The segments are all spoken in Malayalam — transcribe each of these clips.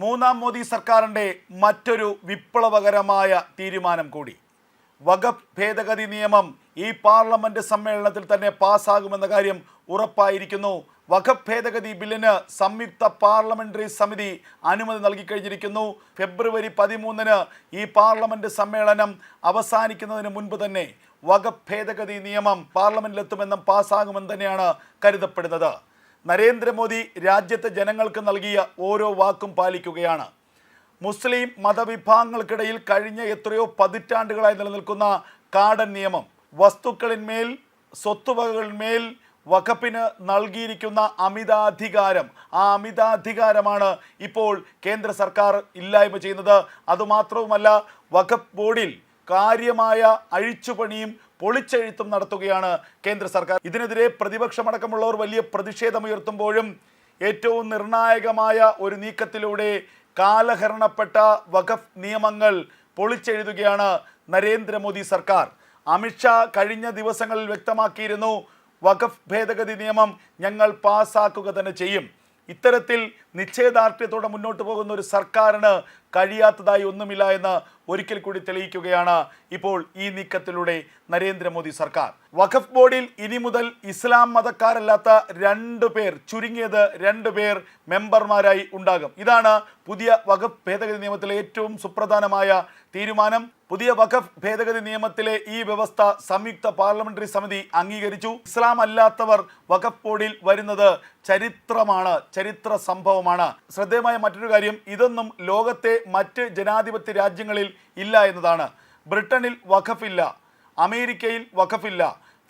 മൂന്നാം മോദി സർക്കാരിന്റെ മറ്റൊരു വിപ്ലവകരമായ തീരുമാനം കൂടി. വകഭേദഗതി ഭേദഗതി നിയമം ഈ പാർലമെന്റ് സമ്മേളനത്തിൽ തന്നെ പാസ്സാകുമെന്ന കാര്യം ഉറപ്പായിരിക്കുന്നു. വഖഫ് ഭേദഗതി ബില്ലിന് സംയുക്ത പാർലമെന്ററി സമിതി അനുമതി നൽകിക്കഴിഞ്ഞിരിക്കുന്നു ഫെബ്രുവരി പതിമൂന്നിന് ഈ പാർലമെന്റ് സമ്മേളനം അവസാനിക്കുന്നതിന് മുൻപ് തന്നെ വഖഫ് ഭേദഗതി നിയമം പാർലമെന്റിലെത്തുമെന്നും പാസ്സാകുമെന്ന് തന്നെയാണ് കരുതപ്പെടുന്നത്. നരേന്ദ്രമോദി രാജ്യത്തെ ജനങ്ങൾക്ക് നൽകിയ ഓരോ വാക്കും പാലിക്കുകയാണ്. മുസ്ലിം മതവിഭാഗങ്ങൾക്കിടയിൽ കഴിഞ്ഞ എത്രയോ പതിറ്റാണ്ടുകളായി നിലനിൽക്കുന്ന കാടൻ നിയമം വസ്തുക്കളിന്മേൽ സ്വത്തുവകകളിന്മേൽ വഖപ്പിന് നൽകിയിരിക്കുന്ന അമിതാധികാരം ആ അമിതാധികാരമാണ് ഇപ്പോൾ കേന്ദ്ര സർക്കാർ ഇല്ലായ്മ ചെയ്യുന്നത്. അതുമാത്രവുമല്ല വഖഫ് ബോർഡിൽ കാര്യമായ അഴിച്ചുപണിയും പൊളിച്ചെഴുത്തും നടത്തുകയാണ് കേന്ദ്ര സർക്കാർ. ഇതിനെതിരെ പ്രതിപക്ഷമടക്കമുള്ളവർ വലിയ പ്രതിഷേധമുയർത്തുമ്പോഴും ഏറ്റവും നിർണായകമായ ഒരു നീക്കത്തിലൂടെ കാലഹരണപ്പെട്ട വഖഫ് നിയമങ്ങൾ പൊളിച്ചെഴുതുകയാണ് നരേന്ദ്രമോദി സർക്കാർ. അമിത്ഷാ കഴിഞ്ഞ ദിവസങ്ങളിൽ വ്യക്തമാക്കിയിരുന്നു വഖഫ് ഭേദഗതി നിയമം ഞങ്ങൾ പാസ്സാക്കുക തന്നെ ചെയ്യും. ഇത്തരത്തിൽ നിശ്ചയദാർഢ്യത്തോടെ മുന്നോട്ട് പോകുന്ന ഒരു സർക്കാരിന് കഴിയാത്തതായി ഒന്നുമില്ല എന്ന് ഒരിക്കൽ കൂടി തെളിയിക്കുകയാണ് ഇപ്പോൾ ഈ നീക്കത്തിലൂടെ നരേന്ദ്രമോദി സർക്കാർ. വഖഫ് ബോർഡിൽ ഇനി മുതൽ ഇസ്ലാം മതക്കാരല്ലാത്ത രണ്ടു പേർ ചുരുങ്ങിയത് രണ്ടു പേർ മെമ്പർമാരായി ഉണ്ടാകും. ഇതാണ് പുതിയ വഖഫ് ഭേദഗതി നിയമത്തിലെ ഏറ്റവും സുപ്രധാനമായ തീരുമാനം. പുതിയ വഖഫ് ഭേദഗതി നിയമത്തിലെ ഈ വ്യവസ്ഥ സംയുക്ത പാർലമെന്ററി സമിതി അംഗീകരിച്ചു. ഇസ്ലാം അല്ലാത്തവർ വഖഫ് ബോർഡിൽ വരുന്നത് ചരിത്രമാണ് ചരിത്ര സംഭവമാണ്. ശ്രദ്ധേയമായ മറ്റൊരു കാര്യം ഇതൊന്നും ലോകത്തെ മറ്റ് ജനാധിപത്യ രാജ്യങ്ങളിൽ ഇല്ല എന്നതാണ്. ബ്രിട്ടനിൽ വഖഫില്ല. അമേരിക്കയിൽ വഖഫില്ല.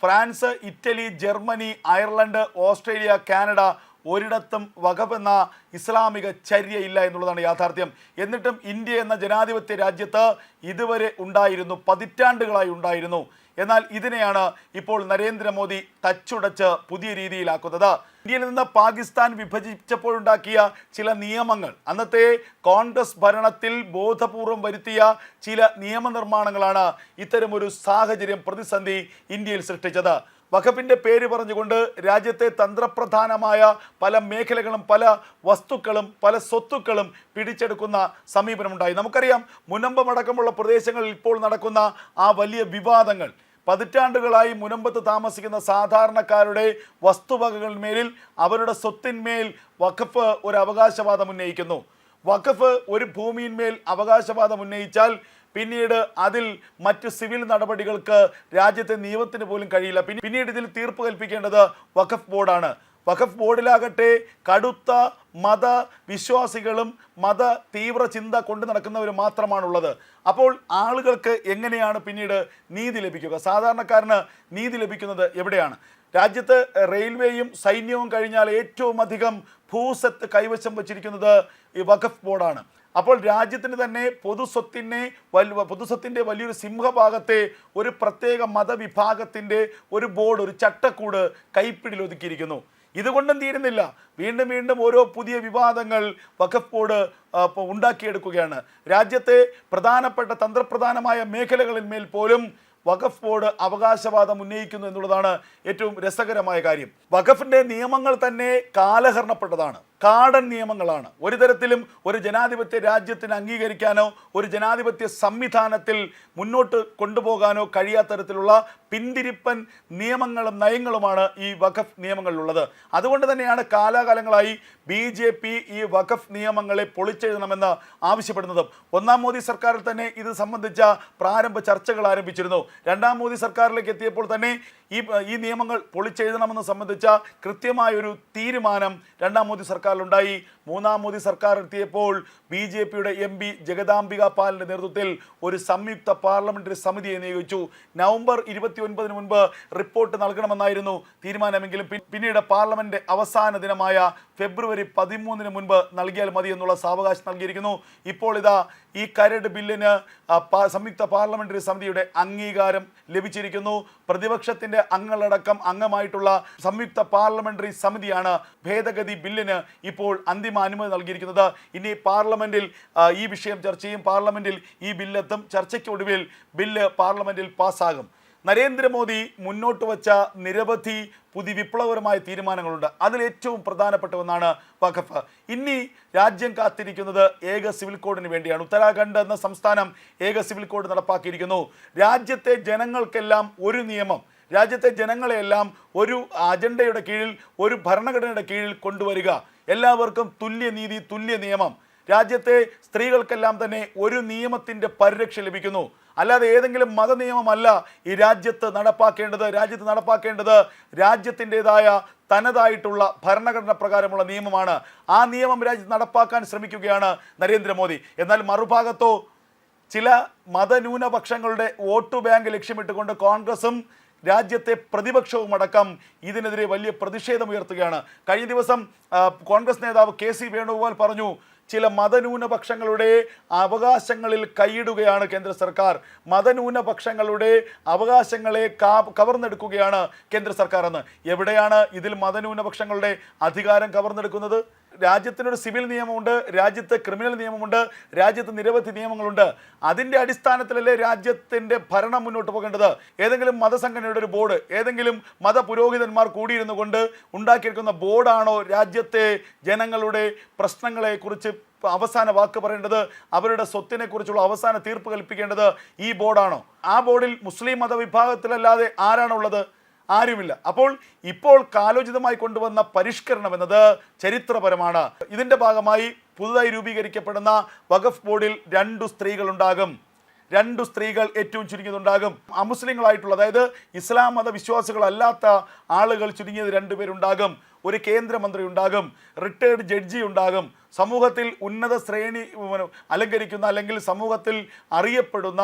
France Italy Germany Ireland Australia Canada ഒരിടത്തും വഖഫ് എന്ന ഇസ്ലാമിക ചര്യയില്ല എന്നുള്ളതാണ് യാഥാർത്ഥ്യം. എന്നിട്ടും ഇന്ത്യ എന്ന ജനാധിപത്യ രാജ്യത്ത് ഇതുവരെ ഉണ്ടായിരുന്നു പതിറ്റാണ്ടുകളായി ഉണ്ടായിരുന്നു. എന്നാൽ ഇതിനെയാണ് ഇപ്പോൾ നരേന്ദ്രമോദി തച്ചുടച്ച് പുതിയ രീതിയിലാക്കുന്നത്. ഇന്ത്യയിൽ നിന്ന് പാകിസ്ഥാൻ വിഭജിച്ചപ്പോഴുണ്ടാക്കിയ ചില നിയമങ്ങൾ അന്നത്തെ കോൺഗ്രസ് ഭരണത്തിൽ ബോധപൂർവം വരുത്തിയ ചില നിയമനിർമ്മാണങ്ങളാണ് ഇത്തരമൊരു സാഹചര്യം പ്രതിസന്ധി ഇന്ത്യയിൽ സൃഷ്ടിച്ചത്. വഖഫിന്റെ പേര് പറഞ്ഞുകൊണ്ട് രാജ്യത്തെ തന്ത്രപ്രധാനമായ പല മേഖലകളും പല വസ്തുക്കളും പല സ്വത്തുക്കളും പിടിച്ചെടുക്കുന്ന സമീപനമുണ്ടായി. നമുക്കറിയാം മുനമ്പമടക്കമുള്ള പ്രദേശങ്ങളിൽ ഇപ്പോൾ നടക്കുന്ന ആ വലിയ വിവാദങ്ങൾ പതിറ്റാണ്ടുകളായി മുനമ്പത്ത് താമസിക്കുന്ന സാധാരണക്കാരുടെ വസ്തുവകകളിന്മേലിൽ അവരുടെ സ്വത്തിന്മേൽ വഖഫ് ഒരു അവകാശവാദം ഉന്നയിക്കുന്നു. വഖഫ് ഒരു ഭൂമിയിന്മേൽ അവകാശവാദം ഉന്നയിച്ചാൽ പിന്നീട് അതിൽ മറ്റു സിവിൽ നടപടികൾക്ക് രാജ്യത്തെ നിയമത്തിന് പോലും കഴിയില്ല. പിന്നീട് ഇതിൽ തീർപ്പ് കൽപ്പിക്കേണ്ടത് വഖഫ് ബോർഡാണ്. വഖഫ് ബോർഡിലാകട്ടെ കടുത്ത മത വിശ്വാസികളും മത തീവ്ര ചിന്ത കൊണ്ട് നടക്കുന്നവർ മാത്രമാണുള്ളത്. അപ്പോൾ ആളുകൾക്ക് എങ്ങനെയാണ് പിന്നീട് നീതി ലഭിക്കുക? സാധാരണക്കാരന് നീതി ലഭിക്കുന്നത് എവിടെയാണ്? രാജ്യത്ത് റെയിൽവേയും സൈന്യവും കഴിഞ്ഞാൽ ഏറ്റവും അധികം ഭൂസത്ത് കൈവശം വച്ചിരിക്കുന്നത് ഈ വഖഫ് ബോർഡാണ്. അപ്പോൾ രാജ്യത്തിന് തന്നെ പൊതുസ്വത്തിനെ വൽ പൊതുസ്വത്തിന്റെ വലിയൊരു സിംഹഭാഗത്തെ ഒരു പ്രത്യേക മതവിഭാഗത്തിന്റെ ഒരു ബോർഡ് ഒരു ചട്ടക്കൂട് കൈപ്പിടിയിൽ ഒതുക്കിയിരിക്കുന്നു. ഇതുകൊണ്ടും തീരുന്നില്ല. വീണ്ടും വീണ്ടും ഓരോ പുതിയ വിവാദങ്ങൾ വഖഫ് ബോർഡ് ഉണ്ടാക്കിയെടുക്കുകയാണ്. രാജ്യത്തെ പ്രധാനപ്പെട്ട തന്ത്രപ്രധാനമായ മേഖലകളിന്മേൽ പോലും വഖഫ് ബോർഡ് അവകാശവാദം ഉന്നയിക്കുന്നു എന്നുള്ളതാണ് ഏറ്റവും രസകരമായ കാര്യം. വഖഫിന്റെ നിയമങ്ങൾ തന്നെ കാലഹരണപ്പെട്ടതാണ്. കാടൻ നിയമങ്ങളാണ്. ഒരു തരത്തിലും ഒരു ജനാധിപത്യ രാജ്യത്തിന് അംഗീകരിക്കാനോ ഒരു ജനാധിപത്യ സംവിധാനത്തിൽ മുന്നോട്ട് കൊണ്ടുപോകാനോ കഴിയാത്ത തരത്തിലുള്ള പിന്തിരിപ്പൻ നിയമങ്ങളും നയങ്ങളുമാണ് ഈ വഖഫ് നിയമങ്ങളിലുള്ളത്. അതുകൊണ്ട് തന്നെയാണ് കാലാകാലങ്ങളായി ബി ജെ പി ഈ വഖഫ് നിയമങ്ങളെ പൊളിച്ചെഴുതണമെന്ന് ആവശ്യപ്പെടുന്നതും. ഒന്നാം മോദി സർക്കാരിൽ തന്നെ ഇത് സംബന്ധിച്ച പ്രാരംഭ ചർച്ചകൾ ആരംഭിച്ചിരുന്നു. രണ്ടാം മോദി സർക്കാരിലേക്ക് എത്തിയപ്പോൾ തന്നെ ഈ ഈ നിയമങ്ങൾ പൊളിച്ചെഴുതണമെന്ന് സംബന്ധിച്ച കൃത്യമായൊരു തീരുമാനം രണ്ടാം മോദി സർക്കാരിലുണ്ടായി മൂന്നാം മോദി സർക്കാർ എത്തിയപ്പോൾ ബി ജെ പിയുടെ എം പി ജഗദാംബിക പാലിന്റെ നേതൃത്വത്തിൽ ഒരു സംയുക്ത പാർലമെന്ററി സമിതിയെ നിയോഗിച്ചു. നവംബർ ഇരുപത്തി ഒൻപതിന് മുൻപ് റിപ്പോർട്ട് നൽകണമെന്നായിരുന്നു തീരുമാനമെങ്കിലും പിന്നീട് പാർലമെന്റ് അവസാന ദിനമായ ഫെബ്രുവരി പതിമൂന്നിന് മുൻപ് നൽകിയാൽ മതി എന്നുള്ള സാവകാശം നൽകിയിരിക്കുന്നു. ഇപ്പോൾ ഇതാ ഈ കരട് ബില്ലിന് സംയുക്ത പാർലമെന്ററി സമിതിയുടെ അംഗീകാരം ലഭിച്ചിരിക്കുന്നു. പ്രതിപക്ഷത്തിന്റെ അംഗങ്ങളടക്കം അംഗമായിട്ടുള്ള സംയുക്ത പാർലമെന്ററി സമിതിയാണ് ഭേദഗതി ബില്ലിന് ഇപ്പോൾ അന്തിമ അനുമതി നൽകിയിരിക്കുന്നത്. ഇനി പാർലമെന്റിൽ ഈ വിഷയം ചർച്ച ചെയ്യും. പാർലമെന്റിൽ ഈ ബില്ലെത്തും. ചർച്ചയ്ക്കൊടുവിൽ ബില്ല് പാർലമെന്റിൽ പാസ്സാകും. നരേന്ദ്രമോദി മുന്നോട്ട് വച്ച നിരവധി പുതിയ വിപ്ലവകരമായ തീരുമാനങ്ങളുണ്ട്. അതിൽ ഏറ്റവും പ്രധാനപ്പെട്ട ഒന്നാണ് വഖഫ്. ഇനി രാജ്യം കാത്തിരിക്കുന്നത് ഏക സിവിൽ കോഡിന് വേണ്ടിയാണ്. ഉത്തരാഖണ്ഡ് എന്ന സംസ്ഥാനം ഏക സിവിൽ കോഡ് നടപ്പാക്കിയിരിക്കുന്നു. രാജ്യത്തെ ജനങ്ങൾക്കെല്ലാം ഒരു നിയമം. രാജ്യത്തെ ജനങ്ങളെയെല്ലാം ഒരു അജണ്ടയുടെ കീഴിൽ ഒരു ഭരണഘടനയുടെ കീഴിൽ കൊണ്ടുവരിക. എല്ലാവർക്കും തുല്യനീതി തുല്യ നിയമം രാജ്യത്തെ സ്ത്രീകൾക്കെല്ലാം തന്നെ ഒരു നിയമത്തിന്റെ പരിരക്ഷ ലഭിക്കുന്നു. അല്ലാതെ ഏതെങ്കിലും മതനിയമമല്ല ഈ രാജ്യത്ത് നടപ്പാക്കേണ്ടത്. രാജ്യത്ത് നടപ്പാക്കേണ്ടത് രാജ്യത്തിന്റെതായ തനതായിട്ടുള്ള ഭരണഘടന പ്രകാരമുള്ള നിയമമാണ്. ആ നിയമം രാജ്യത്ത് നടപ്പാക്കാൻ ശ്രമിക്കുകയാണ് നരേന്ദ്രമോദി. എന്നാൽ മറുഭാഗത്തോ ചില മതന്യൂനപക്ഷങ്ങളുടെ വോട്ട് ബാങ്ക് ലക്ഷ്യമിട്ടുകൊണ്ട് കോൺഗ്രസും രാജ്യത്തെ പ്രതിപക്ഷവും അടക്കം ഇതിനെതിരെ വലിയ പ്രതിഷേധം ഉയർത്തുകയാണ് കഴിഞ്ഞ ദിവസം കോൺഗ്രസ് നേതാവ് കെ സി വേണുഗോപാൽ പറഞ്ഞു ചില മതന്യൂനപക്ഷങ്ങളുടെ അവകാശങ്ങളിൽ കൈയിടുകയാണ് കേന്ദ്ര സർക്കാർ. മതന്യൂനപക്ഷങ്ങളുടെ അവകാശങ്ങളെ കവർന്നെടുക്കുകയാണ് കേന്ദ്ര സർക്കാർ എന്ന് എവിടെയാണ് ഇതിൽ മതന്യൂനപക്ഷങ്ങളുടെ അധികാരം കവർന്നെടുക്കുന്നത്? രാജ്യത്തിനൊരു സിവിൽ നിയമമുണ്ട് രാജ്യത്ത് ക്രിമിനൽ നിയമമുണ്ട് രാജ്യത്ത് നിരവധി നിയമങ്ങളുണ്ട്. അതിന്റെ അടിസ്ഥാനത്തിലല്ലേ രാജ്യത്തിന്റെ ഭരണം മുന്നോട്ട് പോകേണ്ടത്? ഏതെങ്കിലും മതസംഘടനയുടെ ഒരു ബോർഡ് ഏതെങ്കിലും മതപുരോഹിതന്മാർ കൂടിയിരുന്നു കൊണ്ട് ഉണ്ടാക്കിയിരിക്കുന്ന ബോർഡാണോ രാജ്യത്തെ ജനങ്ങളുടെ പ്രശ്നങ്ങളെക്കുറിച്ച് അവസാന വാക്ക് പറയേണ്ടത്? അവരുടെ സ്വത്തിനെക്കുറിച്ചുള്ള അവസാന തീർപ്പ് കൽപ്പിക്കേണ്ടത് ഈ ബോർഡാണോ? ആ ബോർഡിൽ മുസ്ലിം മതവിഭാഗത്തിലല്ലാതെ ആരാണുള്ളത്? ആരുമില്ല. അപ്പോൾ ഇപ്പോൾ കാലോചിതമായി കൊണ്ടുവന്ന പരിഷ്കരണം എന്നത് ചരിത്രപരമാണ്. ഇതിന്റെ ഭാഗമായി പുതുതായി രൂപീകരിക്കപ്പെടുന്ന വഖഫ് ബോർഡിൽ രണ്ടു സ്ത്രീകളുണ്ടാകും. രണ്ടു സ്ത്രീകൾ ഏറ്റവും ചുരുങ്ങിയതുണ്ടാകും. അമുസ്ലിങ്ങളായിട്ടുള്ള അതായത് ഇസ്ലാം മത വിശ്വാസികളല്ലാത്ത ആളുകൾ ചുരുങ്ങിയത് രണ്ടുപേരുണ്ടാകും ഒരു കേന്ദ്രമന്ത്രി ഉണ്ടാകും റിട്ടയർഡ് ജഡ്ജി ഉണ്ടാകും. സമൂഹത്തിൽ ഉന്നത ശ്രേണി അലങ്കരിക്കുന്ന അല്ലെങ്കിൽ സമൂഹത്തിൽ അറിയപ്പെടുന്ന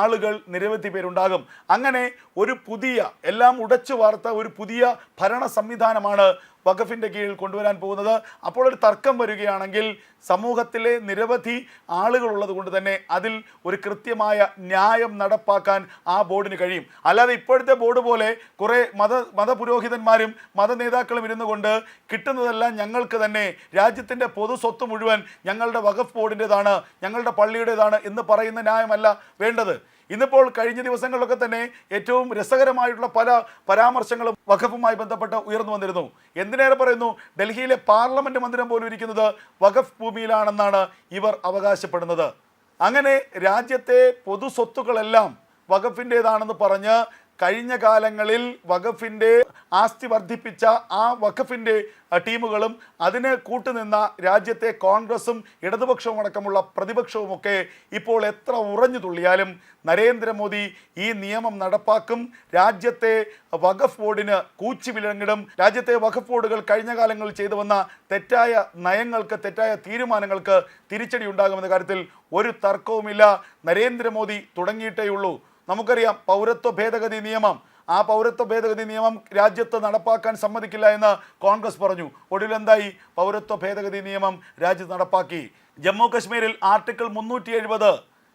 ആളുകൾ നിരവധി പേരുണ്ടാകും. അങ്ങനെ ഒരു പുതിയ എല്ലാം ഉടച്ചു വാർത്ത ഒരു പുതിയ ഭരണ സംവിധാനമാണ് വഖഫിന്റെ കീഴിൽ കൊണ്ടുവരാൻ പോകുന്നത്. അപ്പോൾ ഒരു തർക്കം വരികയാണെങ്കിൽ സമൂഹത്തിലെ നിരവധി ആളുകളുള്ളത് കൊണ്ട് തന്നെ അതിൽ ഒരു കൃത്യമായ ന്യായം നടപ്പാക്കാൻ ആ ബോർഡിന് കഴിയും. അല്ലാതെ ഇപ്പോഴത്തെ ബോർഡ് പോലെ കുറേ മത മതപുരോഹിതന്മാരും മതനേതാക്കളും ഇരുന്നു കൊണ്ട് കിട്ടുന്നതെല്ലാം ഞങ്ങൾക്ക് തന്നെ രാജ്യത്തിന്റെ പൊതു സ്വത്ത് മുഴുവൻ ഞങ്ങളുടെ വഖഫ് ബോർഡിന്റെതാണ് ഞങ്ങളുടെ പള്ളിയുടേതാണ് എന്ന് പറയുന്ന ന്യായമല്ല വേണ്ടത്. ഇന്നിപ്പോൾ കഴിഞ്ഞ ദിവസങ്ങളിലൊക്കെ തന്നെ ഏറ്റവും രസകരമായിട്ടുള്ള പല പരാമർശങ്ങളും വഖഫുമായി ബന്ധപ്പെട്ട് ഉയർന്നു വന്നിരുന്നു. എന്തിനേറെ പറയുന്നു? ഡൽഹിയിലെ പാർലമെന്റ് മന്ദിരം പോലും ഇരിക്കുന്നത് വഖഫ് ഭൂമിയിലാണെന്നാണ് ഇവർ അവകാശപ്പെടുന്നത്. അങ്ങനെ രാജ്യത്തെ പൊതു സ്വത്തുക്കളെല്ലാം വഖഫിന്റേതാണെന്ന് പറഞ്ഞ് കഴിഞ്ഞ കാലങ്ങളിൽ വഖഫിന്റെ ആസ്തി വർദ്ധിപ്പിച്ച ആ വഖഫിന്റെ ടീമുകളും അതിന് കൂട്ടുനിന്ന രാജ്യത്തെ കോൺഗ്രസും ഇടതുപക്ഷവും അടക്കമുള്ള പ്രതിപക്ഷവുമൊക്കെ ഇപ്പോൾ എത്ര ഉറഞ്ഞു തുള്ളിയാലും നരേന്ദ്രമോദി ഈ നിയമം നടപ്പാക്കും രാജ്യത്തെ വഖഫ് ബോർഡിന് കൂച്ചി വിലങ്ങിടും. രാജ്യത്തെ വഖഫ് ബോർഡുകൾ കഴിഞ്ഞ കാലങ്ങളിൽ ചെയ്തു വന്ന തെറ്റായ നയങ്ങൾക്ക് തെറ്റായ തീരുമാനങ്ങൾക്ക് തിരിച്ചടി ഉണ്ടാകുമെന്ന കാര്യത്തിൽ ഒരു തർക്കവുമില്ല. നരേന്ദ്രമോദി തുടങ്ങിയിട്ടേയുള്ളൂ. നമുക്കറിയാം പൗരത്വ ഭേദഗതി നിയമം. ആ പൗരത്വ ഭേദഗതി നിയമം രാജ്യത്ത് നടപ്പാക്കാൻ സമ്മതിക്കില്ല എന്ന് കോൺഗ്രസ് പറഞ്ഞു. ഒടുവിൽ എന്തായി? പൗരത്വ ഭേദഗതി നിയമം രാജ്യത്ത് നടപ്പാക്കി. ജമ്മു കശ്മീരിൽ ആർട്ടിക്കിൾ മുന്നൂറ്റി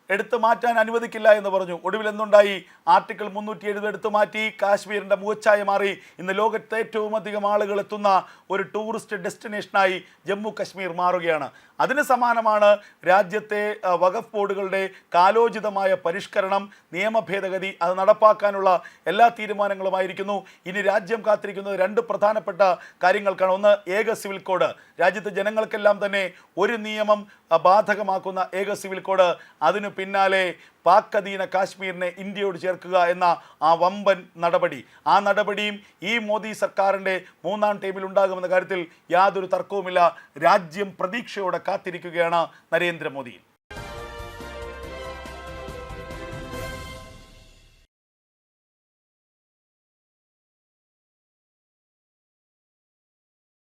എടുത്തു മാറ്റാൻ അനുവദിക്കില്ല എന്ന് പറഞ്ഞു. ഒടുവിൽ എന്തുണ്ടായി? ആർട്ടിക്കിൾ മുന്നൂറ്റി എഴുപത് എടുത്തു മാറ്റി. കാശ്മീരിന്റെ മുഖച്ഛായ മാറി. ഇന്ന് ലോകത്തെ ഏറ്റവും അധികം ആളുകൾ എത്തുന്ന ഒരു ടൂറിസ്റ്റ് ഡെസ്റ്റിനേഷനായി ജമ്മു കശ്മീർ മാറുകയാണ്. അതിന് സമാനമാണ് രാജ്യത്തെ വഖഫ് ബോർഡുകളുടെ കാലോചിതമായ പരിഷ്കരണം നിയമ ഭേദഗതി അത് നടപ്പാക്കാനുള്ള എല്ലാ തീരുമാനങ്ങളുമായിരിക്കുന്നു. ഇനി രാജ്യം കാത്തിരിക്കുന്നത് രണ്ട് പ്രധാനപ്പെട്ട കാര്യങ്ങൾക്കാണ്. ഒന്ന് ഏക സിവിൽ കോഡ്. രാജ്യത്തെ ജനങ്ങൾക്കെല്ലാം തന്നെ ഒരു നിയമം ബാധകമാക്കുന്ന ഏക സിവിൽ കോഡ്. അതിനു പിന്നാലെ പാക് അധീന കാശ്മീരിനെ ഇന്ത്യയോട് ചേർക്കുക എന്ന ആ വമ്പൻ നടപടി. ആ നടപടിയും ഈ മോദി സർക്കാരിന്റെ മൂന്നാം ടൈമിൽ ഉണ്ടാകുമെന്ന കാര്യത്തിൽ യാതൊരു തർക്കവുമില്ല. രാജ്യം പ്രതീക്ഷയോടെ കാത്തിരിക്കുകയാണ് നരേന്ദ്രമോദി.